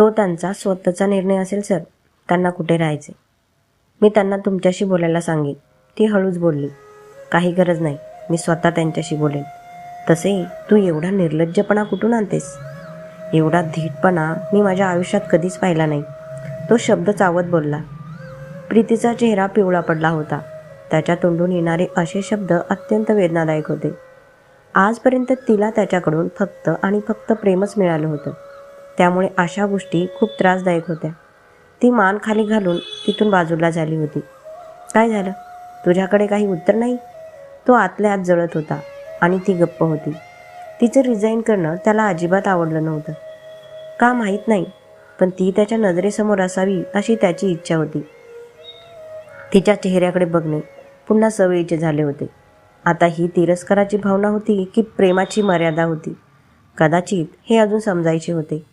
तो त्यांचा स्वतःचा निर्णय असेल सर. त्यांना कुठे राहायचे मी त्यांना तुमच्याशी बोलायला सांगेन. ती हळूच बोलली. काही गरज नाही. मी स्वतः त्यांच्याशी बोलेन. तसे तू एवढा निर्लज्जपणा कुठून आणतेस? एवढा धीटपणा मी माझ्या आयुष्यात कधीच पाहिला नाही. तो शब्द चावत बोलला. प्रीतीचा चेहरा पिवळा पडला होता. त्याच्या तोंडून येणारे असे शब्द अत्यंत वेदनादायक होते. आजपर्यंत तिला त्याच्याकडून फक्त आणि फक्त प्रेमच मिळालं होतं. त्यामुळे अशा गोष्टी खूप त्रासदायक होत्या. ती मान खाली घालून तिथून बाजूला झाली होती. काय झालं? तुझ्याकडे काही उत्तर नाही? तो आतल्या आत जळत होता आणि ती गप्प होती. तिचं रिझाईन करणं त्याला अजिबात आवडलं नव्हतं. का माहीत नाही पण ती त्याच्या नजरेसमोर असावी अशी त्याची इच्छा होती. तिच्या चेहऱ्याकडे बघणे पुन्हा सवयीचे झाले होते. आता ही तिरस्काराची भावना होती की प्रेमाची मर्यादा होती. कदाचित हे अजून समजायचे होते.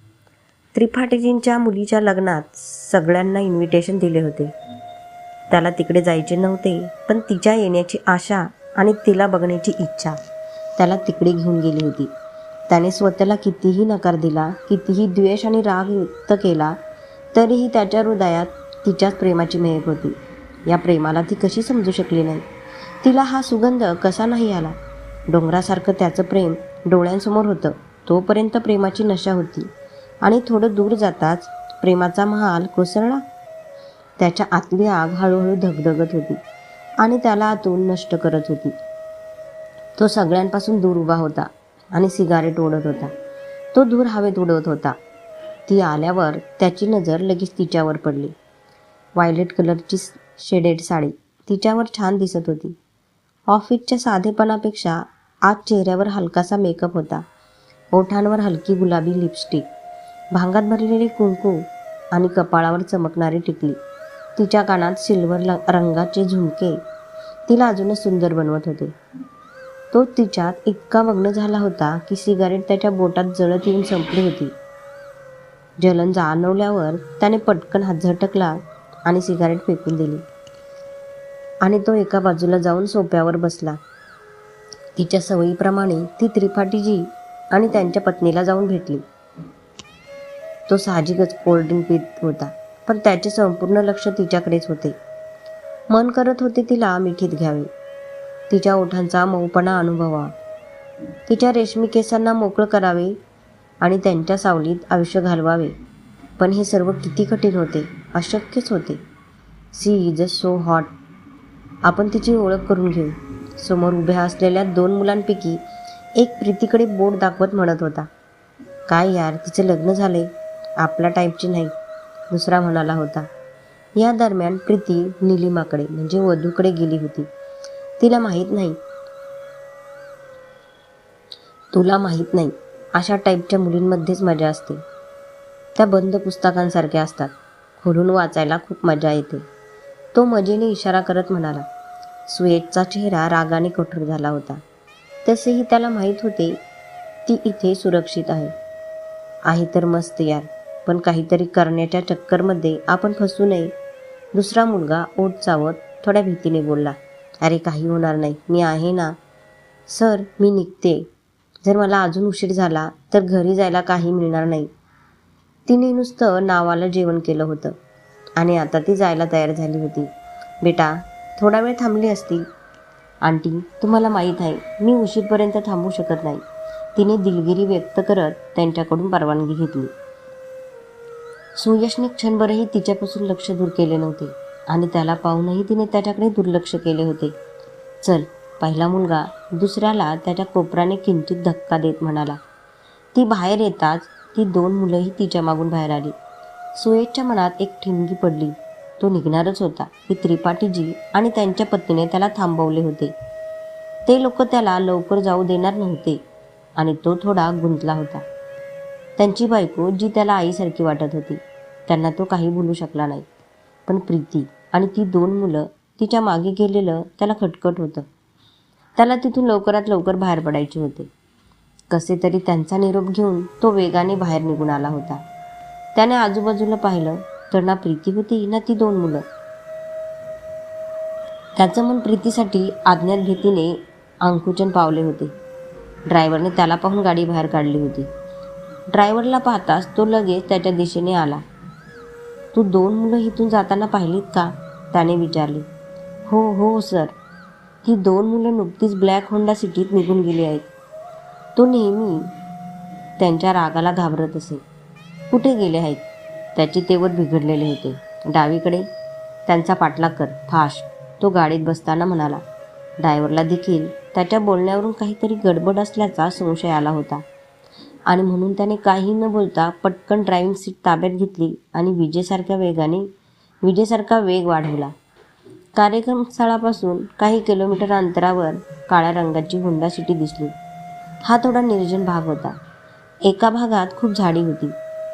त्रिपाठीजींच्या मुलीच्या लग्नात सगळ्यांना इन्व्हिटेशन दिले होते. त्याला तिकडे जायचे नव्हते पण तिच्या येण्याची आशा आणि तिला बघण्याची इच्छा त्याला तिकडे घेऊन गेली होती. त्याने स्वतःला कितीही नकार दिला कितीही द्वेष आणि राग व्यक्त केला तरीही त्याच्या हृदयात तिच्याच प्रेमाची मेहक होती. या प्रेमाला ती कशी समजू शकली नाही? तिला हा सुगंध कसा नाही आला? डोंगरासारखं त्याचं प्रेम डोळ्यांसमोर होतं. तोपर्यंत प्रेमाची नशा होती. आणि थोडं दूर जाताच प्रेमाचा महाल कोसळला. त्याच्या आतली आग हळूहळू धगधगत होती आणि त्याला आतून नष्ट करत होती. तो सगळ्यांपासून दूर उभा होता आणि सिगारेट ओढत होता. तो दूर हवेत उडवत होता. ती आल्यावर त्याची नजर लगेच तिच्यावर पडली. व्हायलेट कलरची शेडेड साडी तिच्यावर छान दिसत होती. ऑफिसच्या साधेपणापेक्षा आज चेहऱ्यावर हलकासा मेकअप होता. ओठांवर हलकी गुलाबी लिपस्टिक. भांगात भरलेली कुंकू आणि कपाळावर चमकणारी टिकली. तिच्या कानात सिल्वर ल- रंगाचे झुमके. तिला अजूनच सुंदर बनवत होते. तो तिच्यात इतका मग्न झाला होता की सिगारेट त्याच्या बोटात जळत येऊन संपली होती. जलन जाणवल्यावर त्याने पटकन हात झटकला आणि सिगारेट फेकून दिली. आणि तो एका बाजूला जाऊन सोप्यावर बसला. तिच्या सवयीप्रमाणे ती त्रिपाठीजी आणि त्यांच्या पत्नीला जाऊन भेटली. तो साहजिकच कोल्ड्रिंक पित होता पण त्याचे संपूर्ण लक्ष तिच्याकडेच होते. मन करत होते तिला मिठीत घ्यावे. तिच्या ओठांचा मऊपणा अनुभवा. तिच्या रेशमी केसांना मोकळं करावे आणि त्यांच्या सावलीत आयुष्य घालवावे. पण हे सर्व किती कठीण होते अशक्यच होते. She is a so hot. आपण तिची ओळख करून घेऊ. समोर उभ्या असलेल्या दोन मुलांपैकी एक प्रीतीकडे बोट दाखवत म्हणत होता. काय यार तिचं लग्न झाले आपल्या टाईपची नाही. दुसरा म्हणाला होता या दरम्यान प्रीती निलिमाकडे म्हणजे वधूकडे गेली होती. तिला माहीत नाही. तुला माहीत नाही. अशा टाईपच्या मुलींमध्येच मजा असते. त्या बंद पुस्तकांसारख्या असतात. खोलून वाचायला खूप मजा येते. तो मजेने इशारा करत म्हणाला स्वेटचा चेहरा रागाने कठोर झाला होता. तसेही त्याला माहीत होते ती इथे सुरक्षित आहे. आहे तर मस्त यार. पण काहीतरी करण्याच्या चक्करमध्ये आपण फसू नये. दुसरा मुलगा ओठ चावत थोड्या भीतीने बोलला अरे काही होणार नाही. मी आहे ना. सर मी निघते. जर मला अजून उशीर झाला तर घरी जायला काही मिळणार नाही. तिने नुसतं नावाला जेवण केलं होतं आणि आता ती जायला तयार झाली होती. बेटा थोडा वेळ थांबली असती. आंटी तुम्हाला माहीत आहे मी उशीरपर्यंत थांबू शकत नाही. तिने दिलगिरी व्यक्त करत त्यांच्याकडून परवानगी घेतली. सुयशने क्षणभरही तिच्यापासून लक्ष दूर केले नव्हते आणि त्याला पाहूनही तिने त्याच्याकडे दुर्लक्ष केले होते. चल पहिला मुलगा दुसऱ्याला त्याच्या कोपराने किंचित धक्का देत म्हणाला. ती बाहेर येताच ती दोन मुलंही तिच्या मागून बाहेर आली. सुयशच्या मनात एक ठिणगी पडली. तो निघणारच होता. की त्रिपाठीजी आणि त्यांच्या पत्नीने त्याला थांबवले होते. ते लोक त्याला लवकर जाऊ देणार नव्हते आणि तो थोडा गुंतला होता. त्यांची बायको जी त्याला आईसारखी वाटत होती त्यांना तो काही बोलू शकला नाही. पण प्रीती आणि ती दोन मुलं तिच्यामागे गेलेलं त्याला खटखट होतं. त्याला तिथून लवकरात लवकर बाहेर पडायचे होते. कसे तरी त्यांचा निरोप घेऊन तो वेगाने बाहेर निघून आला होता. त्याने आजूबाजूला पाहिलं तर ना प्रीती होती ना ती दोन मुलं. त्याचं मन प्रीतीसाठी आज्ञात भीतीने अंकुचन पावले होते. ड्रायव्हरने त्याला पाहून गाडी बाहेर काढली होती. ड्रायव्हरला पाहताच तो लगेच त्याच्या दिशेने आला. तू दोन मुलं इथून जाताना पाहिलीत का? त्याने विचारले. हो हो सर. ती दोन मुलं नुकतीच ब्लॅक होंडा सिटीत निघून गेली आहेत. तो नेहमी त्यांच्या रागाला घाबरत असे. कुठे गेले आहेत? त्याचे तेवर बिघडलेले होते. डावीकडे? त्यांचा पाठलाग कर. फाश. तो गाडीत बसताना म्हणाला. ड्रायव्हरला देखील त्याच्या बोलण्यावरून काहीतरी गडबड असल्याचा संशय आला होता. आणि म्हणून त्याने काही न बोलता पटकन ड्रायव्हिंग सीट ताब्यात घेतली आणि विजेसारख्या वेगाने विजेसारखा वेग वाढवला. कार्यक्रम स्थळापासून काही किलोमीटर अंतरावर काळ्या रंगाची हुंडा सिटी दिसली. हा थोडा निर्जन भाग होता. एका भागात खूप झाडी होती.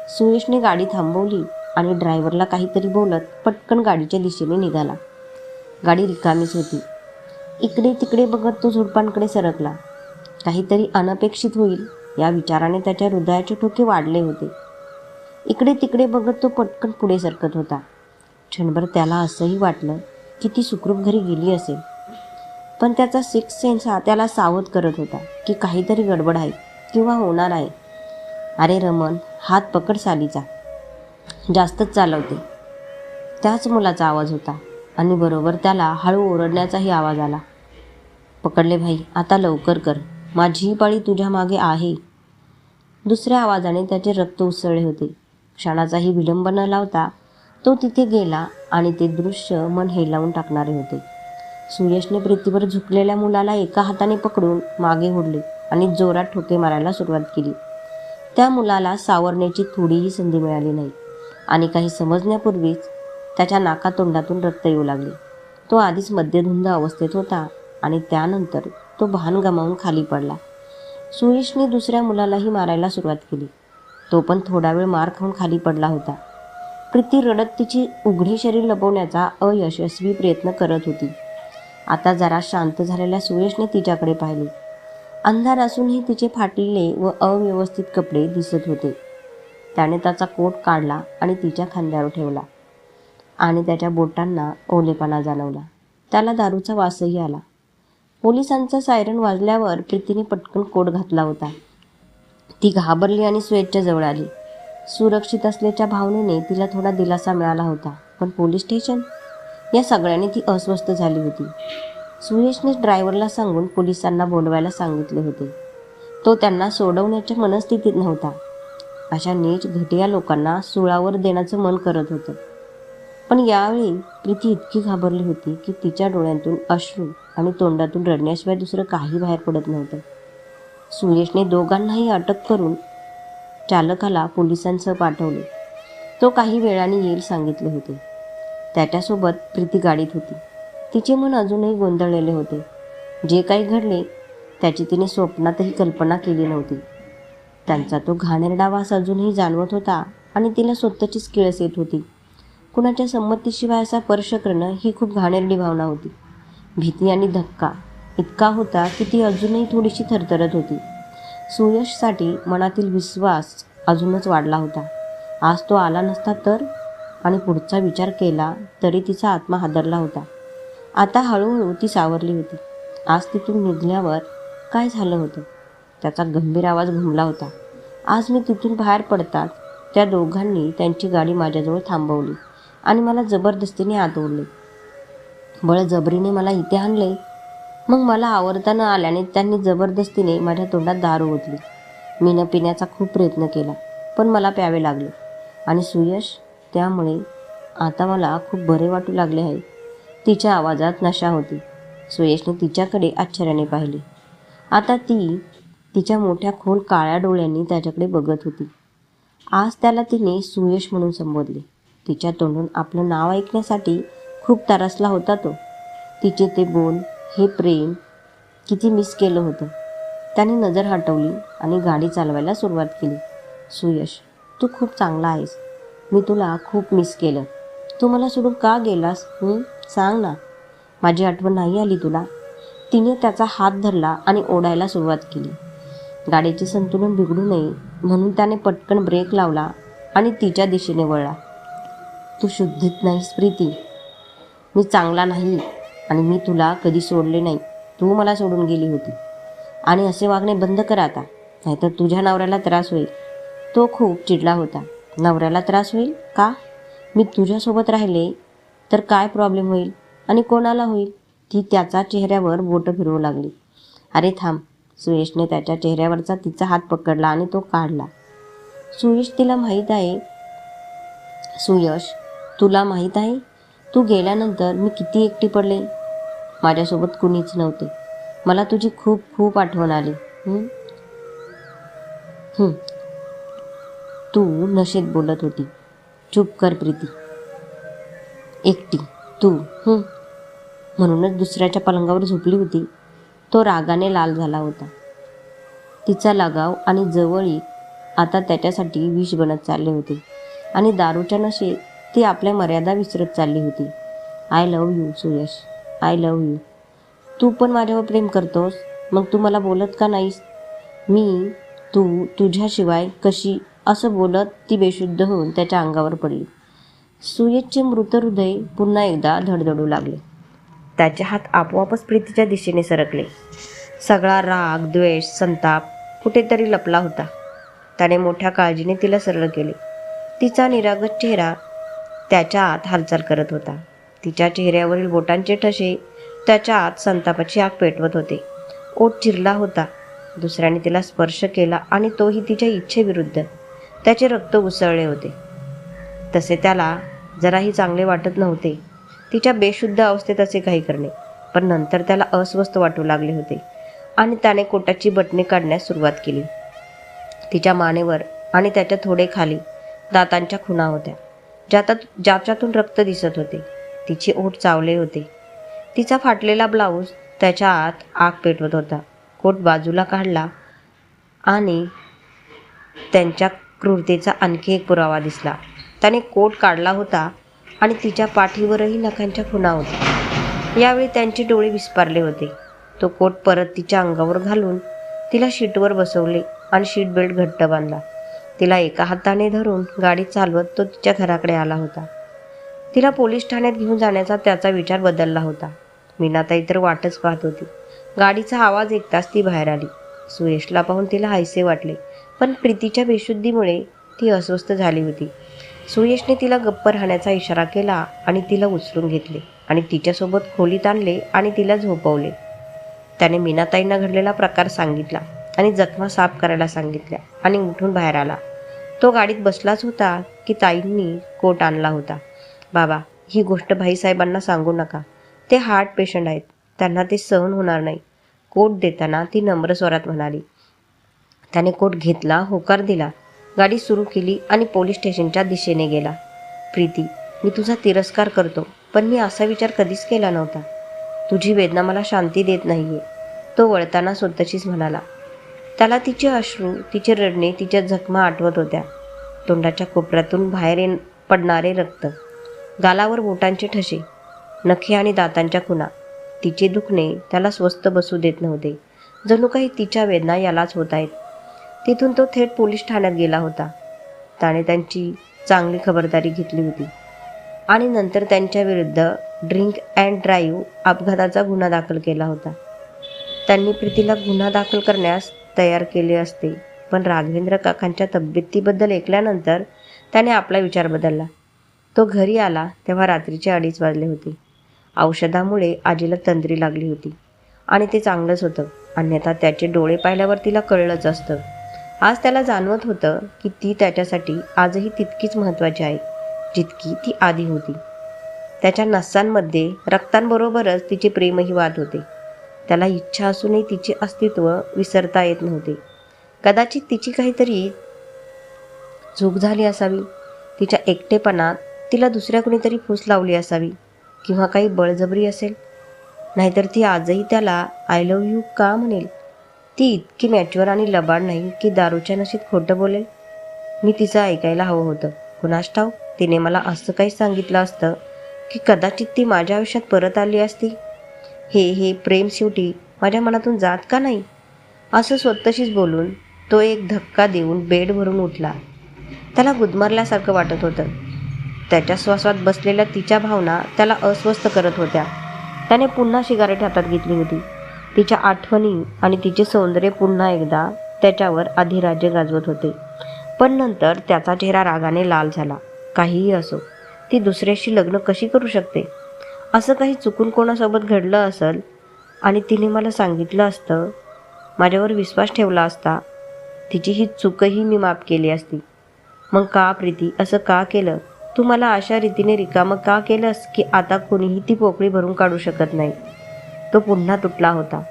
सुरेशने गाडी थांबवली आणि ड्रायव्हरला काहीतरी बोलत पटकन गाडीच्या दिशेने निघाला. गाडी रिकामीच होती. इकडे तिकडे बघत तो झुडपांकडे सरकला. काहीतरी अनपेक्षित होईल या विचाराने त्याच्या हृदयाचे ठोके वाढले होते. इकडे तिकडे बघत तो पटकन पुढे सरकत होता. क्षणभर त्याला असंही वाटलं की ती सुखरूप घरी गेली असेल. पण त्याचा सिक्स सेन्स हा त्याला सावध करत होता की काहीतरी गडबड आहे किंवा होणार आहे. अरे रमन हात पकड सालीचा. जास्तच चालवते. त्याच मुलाचा आवाज होता आणि बरोबर त्याला हळू ओरडण्याचाही आवाज आला. पकडले भाई आता लवकर कर. माझीही पाळी तुझ्या मागे आहे. दुसऱ्या आवाजाने त्याचे रक्त उसळले होते. क्षणाचाही विलंब न लावता तो तिथे गेला आणि ते दृश्य मन हेलावून टाकणारे होते. सुयशने प्रीतीवर झुकलेल्या मुलाला एका हाताने पकडून मागे ओढले आणि जोरात ठोके मारायला सुरुवात केली. त्या मुलाला सावरण्याची थोडीही संधी मिळाली नाही आणि काही समजण्यापूर्वीच त्याच्या नाकातोंडातून रक्त येऊ लागले. तो आधीच मध्यधुंद अवस्थेत होता आणि त्यानंतर तो भान गमावून खाली पडला. सुयशने दुसऱ्या मुलालाही मारायला सुरुवात केली. तो पण थोडा वेळ मार खाऊन खाली पडला होता. प्रीती रडत तिची उघडी शरीर लपवण्याचा अयशस्वी प्रयत्न करत होती. आता जरा शांत झालेल्या सुयशने तिच्याकडे पाहिले. अंधार असूनही तिचे फाटलेले व अव्यवस्थित कपडे दिसत होते. त्याने त्याचा कोट काढला आणि तिच्या खांद्यावर ठेवला आणि त्याच्या बोटांना ओलेपणा जाणवला. त्याला दारूचा वासही आला. पोलिसांचा सायरन वाजल्यावर प्रीतीने पटकन कोट घातला होता. ती घाबरली आणि स्वेटच्या जवळ आली. सुरक्षित असल्याच्या भावनेने तिला थोडा दिलासा मिळाला होता पण पोलीस स्टेशन? या सगळ्याने ती अस्वस्थ झाली होती. सुयशने ड्रायव्हरला सांगून पोलिसांना बोलवायला सांगितले होते. तो त्यांना सोडवण्याच्या मनस्थितीत नव्हता. अशा नीच घटिया लोकांना सुळावर देण्याचं मन करत होतं. पण यावेळी प्रीती इतकी घाबरली होती की तिच्या डोळ्यांतून अश्रू आणि तोंडातून रडण्याशिवाय दुसरं काही बाहेर पडत नव्हतं. सुयशने दोघांनाही अटक करून चालकाला पोलिसांसह पाठवले. तो काही वेळाने येईल सांगितले होते. त्याच्यासोबत प्रीती गाडीत होती. तिचे मन अजूनही गोंधळलेले होते. जे काही घडले त्याची तिने स्वप्नातही कल्पना केली नव्हती. त्यांचा तो घाणेरडा वास अजूनही जाणवत होता आणि तिला स्वतःचीच किळस येत होती. कुणाच्या संमतीशिवाय असा स्पर्श करणं ही खूप घाणेरडी भावना होती. भीती आणि धक्का इतका होता की ती अजूनही थोडीशी थरथरत होती. सुयशसाठी मनातील विश्वास अजूनच वाढला होता. आज तो आला नसता तर? आणि पुढचा विचार केला तरी तिचा आत्मा हादरला होता. आता हळूहळू ती सावरली होती. आज तिथून निघल्यावर काय झालं होतं? त्याचा गंभीर आवाज घुमला होता. आज मी तिथून बाहेर पडतात त्या दोघांनी त्यांची गाडी माझ्याजवळ थांबवली आणि मला जबरदस्तीने आत ओढली. बळजबरीने मला इथे आणले. मग मला आवडताना आल्याने त्यांनी जबरदस्तीने माझ्या तोंडात दारू ओतली. मी न पिण्याचा खूप प्रयत्न केला पण मला प्यावे लागले. आणि सुयश त्यामुळे आता मला खूप बरे वाटू लागले आहे. तिच्या आवाजात नशा होती. सुयशने तिच्याकडे आश्चर्याने पाहिले. आता ती तिच्या मोठ्या खोल काळ्या डोळ्यांनी त्याच्याकडे बघत होती. आज त्याला तिने सुयश म्हणून संबोधले. तिच्या तोंडून आपलं नाव ऐकण्यासाठी खूप तरासला होता तो. तिचे ते बोल हे प्रेम किती मिस केलं होतं. त्याने नजर हटवली आणि गाडी चालवायला सुरुवात केली. सुयश तू खूप चांगला आहेस. मी तुला खूप मिस केलं. तू मला सोडून का गेलास? हं? सांग ना. माझी आठवण नाही आली तुला. तिने त्याचा हात धरला आणि ओढायला सुरुवात केली. गाडीचे संतुलन बिघडू नये म्हणून त्याने पटकन ब्रेक लावला आणि तिच्या दिशेने वळला. तू शुद्धीत नाहीस प्रीती. मी चांगला नाही आणि मी तुला कधी सोडले नाही. तू मला सोडून गेली होती. आणि असे वागणे बंद कर आता नाहीतर तुझ्या नवऱ्याला त्रास होईल. तो खूप चिडला होता. नवऱ्याला त्रास होईल का? मी तुझ्यासोबत राहिले तर काय प्रॉब्लेम होईल? आणि कोणाला होईल? ती त्याचा चेहऱ्यावर बोटं फिरवू लागली. अरे थांब सुयशने त्याच्या चेहऱ्यावरचा तिचा हात पकडला आणि तो काढला. सुयश तिला माहीत आहे. सुयश तुला माहीत आहे? तू गेल्यानंतर मी किती एकटी पडले? माझ्यासोबत कुणीच नव्हते. मला तुझी खूप खूप आठवण आली. तू नशेत बोलत होती. चूप कर प्रीती. एकटी. तू. हं. म्हणूनच दुसऱ्याच्या पलंगावर झोपली होती. तो रागाने लाल झाला होता. तिचा लगाव आणि जवळीक आता त्याच्यासाठी विष बनत चालले होते. आणि दारूच्या नशेत ती आपल्या मर्यादा विसरत चालली होती. I love you Suyash I love you तू पण माझ्यावर प्रेम करतोस. मग तू मला बोलत का नाहीस? मी तू तुझ्याशिवाय कशी असं बोलत ती बेशुद्ध होऊन त्याच्या अंगावर पडली. सुयशचे मृत हृदय पुन्हा एकदा धडधडू लागले. त्याचे हात आपोआपच प्रीतीच्या दिशेने सरकले. सगळा राग द्वेष संताप कुठेतरी लपला होता. त्याने मोठ्या काळजीने तिला सरळ केले. तिचा निरागस चेहरा त्याच्या आत हालचाल करत होता. तिच्या चेहऱ्यावरील बोटांचे ठसे त्याच्या आत संतापाची आग पेटवत होते. ओठ चिरला होता. दुसऱ्याने तिला स्पर्श केला आणि तोही तिच्या इच्छेविरुद्ध. त्याचे रक्त उसळले होते. तसे त्याला जराही चांगले वाटत नव्हते. तिच्या बेशुद्ध अवस्थेत असे काही करणे पण नंतर त्याला अस्वस्थ वाटू लागले होते आणि त्याने कोटाची बटणे काढण्यास सुरुवात केली. तिच्या मानेवर आणि त्याच्या थोडे खाली दातांच्या खुणा होत्या. ज्यातात ज्याच्यातून रक्त दिसत होते. तिचे ओठ चावले होते. तिचा फाटलेला ब्लाऊज त्याच्या आत आग पेटवत होता. कोट बाजूला काढला आणि त्यांच्या क्रूरतेचा आणखी एक पुरावा दिसला. त्याने कोट काढला होता आणि तिच्या पाठीवरही नखांच्या खुणा होत्या. यावेळी त्यांचे डोळे विस्पारले होते. तो कोट परत तिच्या अंगावर घालून तिला शीटवर बसवले आणि शीट बेल्ट घट्ट बांधला. तिला एका हाताने धरून गाडी चालवत तो तिच्या घराकडे आला होता. तिला पोलीस ठाण्यात घेऊन जाण्याचा त्याचा विचार बदलला होता. मीनाताई तर वाटच पाहत होती. गाडीचा आवाज ऐकताच ती बाहेर आली. सुयशला पाहून तिला हायसे वाटले पण प्रीतीच्या बेशुद्धीमुळे ती अस्वस्थ झाली होती. सुयशने तिला गप्प राहण्याचा इशारा केला आणि तिला उचलून घेतले आणि तिच्यासोबत खोलीत आणले आणि तिला झोपवले. त्याने मीनाताईंना घडलेला प्रकार सांगितला. आणि जखमा साफ करायला सांगितल्या आणि उठून बाहेर आला. तो गाडीत बसलाच होता की ताईंनी कोट आणला होता. बाबा ही गोष्ट भाईसाहेबांना सांगू नका. ते हार्ट पेशंट आहेत. त्यांना ते सहन होणार नाही. कोट देताना ती नम्र स्वरात म्हणाली. त्याने कोट घेतला होकार दिला. गाडी सुरू केली आणि पोलीस स्टेशनच्या दिशेने गेला. प्रीती मी तुझा तिरस्कार करतो पण मी असा विचार कधीच केला नव्हता. तुझी वेदना मला शांती देत नाहीये. तो वळताना स्वतःशीच म्हणाला. त्याला तिचे अश्रू तिचे रडणे तिच्या जखमा आठवत होत्या. तोंडाच्या कोपऱ्यातून बाहेर येण पडणारे रक्त. गालावर बोटांचे ठसे. नखे आणि दातांच्या खुणा. तिचे दुखणे त्याला स्वस्थ बसू देत नव्हते. जणू काही तिच्या वेदना यालाच होत आहेत. तिथून तो थेट पोलीस ठाण्यात गेला होता. त्याने त्यांची चांगली खबरदारी घेतली होती. आणि नंतर त्यांच्या विरुद्ध ड्रिंक अँड ड्राईव्ह अपघाताचा गुन्हा दाखल केला होता. त्यांनी प्रीतीला गुन्हा दाखल करण्यास तयार केले असते. पण राघवेंद्र काकांच्या तब्येतीबद्दल ऐकल्यानंतर त्याने आपला विचार बदलला. तो घरी आला तेव्हा रात्रीचे अडीच वाजले होते. औषधामुळे आजीला तंद्री लागली होती आणि ते चांगलंच होतं. अन्यथा त्याचे डोळे पाहिल्यावर तिला कळलंच असतं. आज त्याला जाणवत होतं की ती त्याच्यासाठी आजही तितकीच महत्त्वाची आहे जितकी ती आधी होती. त्याच्या नसांमध्ये रक्तांबरोबरच तिचे प्रेमही वाद होते. त्याला इच्छा असूनही तिचे अस्तित्व विसरता येत नव्हते. कदाचित तिची काहीतरी चूक झाली असावी. तिच्या एकटेपणात तिला दुसऱ्या कुणीतरी फूस लावली असावी किंवा काही बळजबरी असेल. नाहीतर ती आजही त्याला आय लव्ह यू का म्हणेल? ती इतकी मॅच्युअर आणि लबाड नाही की दारूच्या नशीत खोटं बोलेल? मी तिचं ऐकायला हवं होतं. कुणास ठाऊ तिने मला असं काही सांगितलं असतं की कदाचित ती माझ्या आयुष्यात परत आली असती. हे हे प्रेम शेवटी माझ्या मनातून जात का नाही? असं स्वतःशीच बोलून तो एक धक्का देऊन बेड भरून उठला. त्याला गुदमरल्यासारखं वाटत होतं. त्याच्या श्वासात बसलेल्या तिच्या भावना त्याला अस्वस्थ करत होत्या. त्याने पुन्हा शिगारेट हातात घेतली होती. तिच्या आठवणी आणि तिचे सौंदर्य पुन्हा एकदा त्याच्यावर अधिराज्य गाजवत होते. पण नंतर त्याचा चेहरा रागाने लाल झाला. काहीही असो ती दुसऱ्याशी लग्न कशी करू शकते? असं काही चुकून कोणासोबत घडलं असेल आणि तिने मला सांगितलं असतं माझ्यावर विश्वास ठेवला असता तिची ही चूकही मी माफ केली असती. मग का प्रीती असं का केलं? तू मला अशा रीतीने रिकामं का केलंस की आता कोणीही ती पोकळी भरून काढू शकत नाही? तो पुन्हा तुटला होता.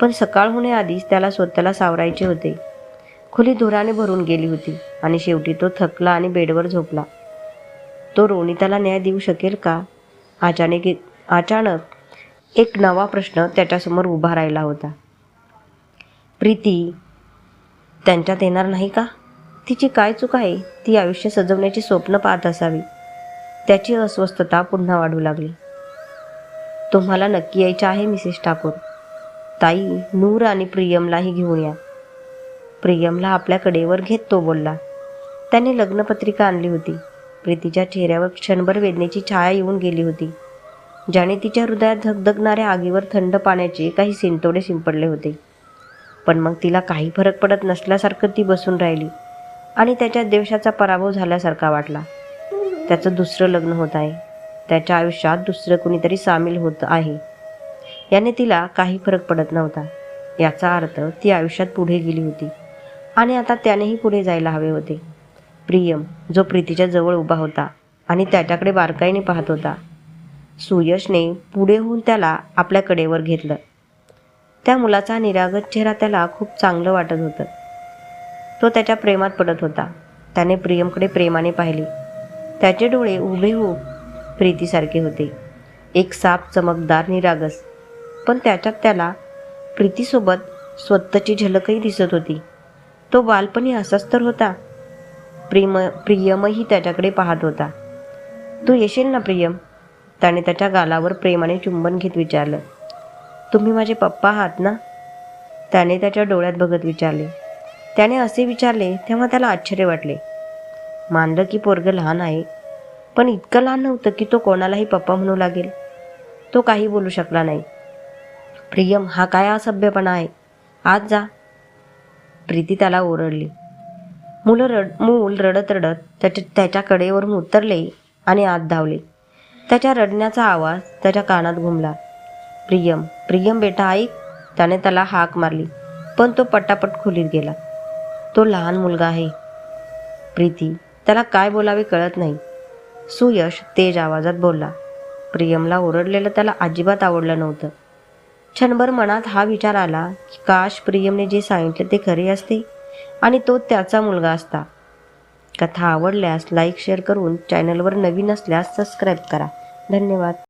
पण सकाळ होण्याआधीच त्याला स्वतःला सावरायचे होते. खुली धुराने भरून गेली होती आणि शेवटी तो थकला आणि बेडवर झोपला. तो रोनिताला न्याय देऊ शकेल का? अचानक अचानक एक नवा प्रश्न त्याच्यासमोर उभा राहिला होता. प्रीती त्यांच्यात येणार नाही का? तिची काय चूक आहे? ती आयुष्य सजवण्याची स्वप्न पाहत असावी. त्याची अस्वस्थता पुन्हा वाढू लागली. तुम्हाला नक्की यायचं आहे मिसेस ठाकूर. ताई नूर आणि प्रियमलाही घेऊन या. प्रियमला आपल्याकडे वर घेत तो बोलला. त्याने लग्नपत्रिका आणली होती. प्रीतीच्या चेहऱ्यावर क्षणभर वेदनेची छाया येऊन गेली होती. ज्याने तिच्या हृदयात धगधगणाऱ्या आगीवर थंड पाण्याचे काही शिंतोडे शिंपडले होते. पण मग तिला काही फरक पडत नसल्यासारखं ती बसून राहिली आणि त्याच्या देशाचा पराभव झाल्यासारखा वाटला. त्याचं दुसरं लग्न होत आहे. त्याच्या आयुष्यात दुसरं कुणीतरी सामील होत आहे. याने तिला काही फरक पडत नव्हता. याचा अर्थ ती आयुष्यात पुढे गेली होती आणि आता त्यानेही पुढे जायला हवे होते. प्रियम जो प्रीतीच्या जवळ उभा होता आणि त्याच्याकडे बारकाईने पाहत होता. सुयशने पुढे होऊन त्याला आपल्या कडेवर घेतलं. त्या मुलाचा निरागत चेहरा त्याला खूप चांगलं वाटत होतं. तो त्याच्या प्रेमात पडत होता. त्याने प्रियमकडे प्रेमाने पाहिले. त्याचे डोळे हुबेहूब प्रीतीसारखे होते. एक साप चमकदार निरागस. पण त्याच्यात त्याला प्रीतीसोबत स्वतःची झलकही दिसत होती. तो बालपणी असाच तर होता. प्रेम प्रियमही त्याच्याकडे पाहत होता. तू येशील ना प्रियम? त्याने त्याच्या गालावर प्रेमाने चुंबन घेत विचारलं. तुम्ही माझे पप्पा आहात ना? त्याने त्याच्या डोळ्यात बघत विचारले. त्याने असे विचारले तेव्हा त्याला आश्चर्य वाटले. मानलं की पोरगं लहान आहे पण इतकं लहान नव्हतं की तो कोणालाही पप्पा म्हणू लागेल. तो काही बोलू शकला नाही. प्रियम हा काय असभ्यपणा आहे? आज जा. प्रीती त्याला ओरडली. मुलं रड मूल रडत रडत त्याच्या त्याच्या कडेवरून उतरले आणि आत धावले. त्याच्या रडण्याचा आवाज त्याच्या कानात घुमला. प्रियम प्रियम बेटा ऐक. त्याने त्याला हाक मारली पण तो पटापट खोलीत गेला. तो लहान मुलगा आहे. प्रीती त्याला काय बोलावे कळत नाही. सुयश तेज आवाजात बोलला. प्रियमला ओरडलेलं त्याला अजिबात आवडलं नव्हतं. क्षणभर मनात हा विचार आला की काश प्रियमने जे सांगितले ते खरे असते? आणि तो त्याचा मुलगा असता. कथा आवडल्यास लाईक शेअर करून चॅनलवर नवीन असल्यास सबस्क्राईब करा. धन्यवाद.